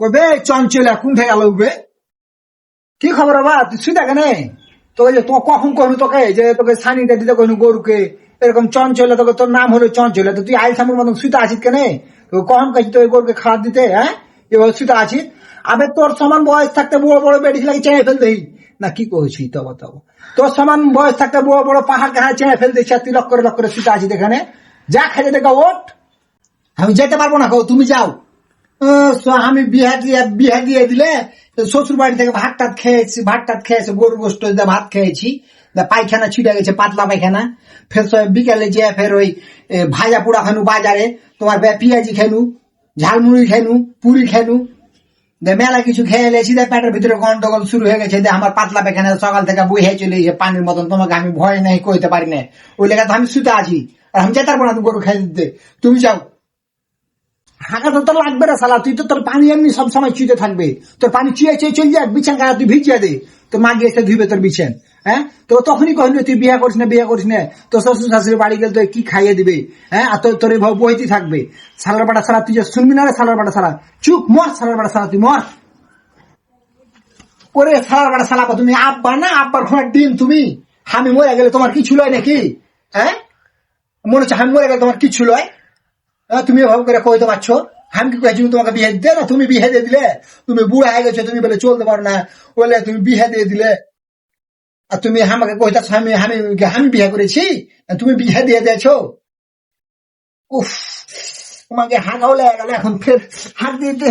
কবে চঞ্চল এখন থেকে গেল কি খবর বাবা? তুই শুই থাকে নে। তোকে যে তো কখন কহনু তোকে? যে তোকে সানিটা দিতে কহনু গরুকে। এরকম চঞ্চলে, তোকে তোর নাম হলো চঞ্চলে। তো তুই আইল সামুর মতন আছিস কেনে? তো কখন কাছি তোকে গরুকে খাবার দিতে হ্যাঁ? এবার শুতে আছিস। আবে তোর সমান বয়স থাকতে বড় বড় বেড়ি লাগে চেয়ে ফেলতে না, কি করছি তব তব। তোর সমান বয়স থাকতে বড় বড় পাহাড় কাহায় চেয়ে ফেলতে আর তুই লক্ষ করে লক্ষ করে শুতে আছিস এখানে। যা খেতে দেখা ওঠ। আমি যেতে পারব না গো, তুমি যাও। আমি বিহা দিয়ে বিহা দিয়ে দিলে শ্বশুর বাড়ি থেকে ভাত টাত খেয়েছি, ভাত টাত খেয়েছি গরু গোষ্ঠ ভাত খেয়েছি। পায়খানা ছিটে গেছে, পাতলা পায়খানা। ফের বিকালে যে ফের ওই ভাজা পোড়া খানু বাজারে, তোমার পেঁয়াজি খেনু, ঝালমুড়ি খেনু, পুরি খেনু। মেলা কিছু খেয়ে এলেছি, দে পেটের ভিতরে গন্ডগোল শুরু হয়ে গেছে আমার পাতলা পায়খানা সকাল থেকে বইয়ে চলে গেছে পানির মতন তোমাকে আমি ভয় নাই, কইতে পারি না। ওই লেখা তো আমি শুতে আছি। আর আমি যেতে পারব গরু খেয়ে দিতে। তুমি যাও। তো তোর লাগবে না সালা তুই তো তোর পানি এমনি সব সময় চুইতে থাকবে। তোর পানি চুয়ে চুয়ে চলে যাক, বিছান কাটা তুই দে। তোর মা গিয়ে ধুইবে তোর হ্যাঁ? তো তখনই কহিল তুই বিয়ে করিস না, বিয়ে করিস না, তোর শ্বশুর শাশুড়ি বাড়ি গেলে তুই কি খাইয়ে দিবে হ্যাঁ? আর তোর তোর থাকবে। সালার বাটা সালা তুই যে শুনবি না রে সালার সালা চুপ, মর সালার সালা তুই মর। ওরে সালার সালা তুমি আব্বা না? আব্বার ঘোড়ার ডিম তুমি? আমি মরে গেলে তোমার কিছু লয় নাকি হ্যাঁ? মনে হচ্ছে মরে গেলে তোমার কিছু লয় তুমি ভাব করে কইতে পারছ? আমি কি কয়েছি তোমাকে বিয়ে দিতে? না, তুমি বিয়ে দিয়ে দিলে? তুমি বুড়া হয়ে গেছো, তুমি বলে চলতে পারো না। বলে তুমি বিয়ে দিয়ে দিলে। আর তুমি আমাকে কইতাছ, আমি আমি আমি বিয়ে করেছি? তুমি বিয়ে দিয়ে দিয়েছ? উফ, তোমাকে হাঁকাও লেগে গেল, এখন ফের হাত দিতে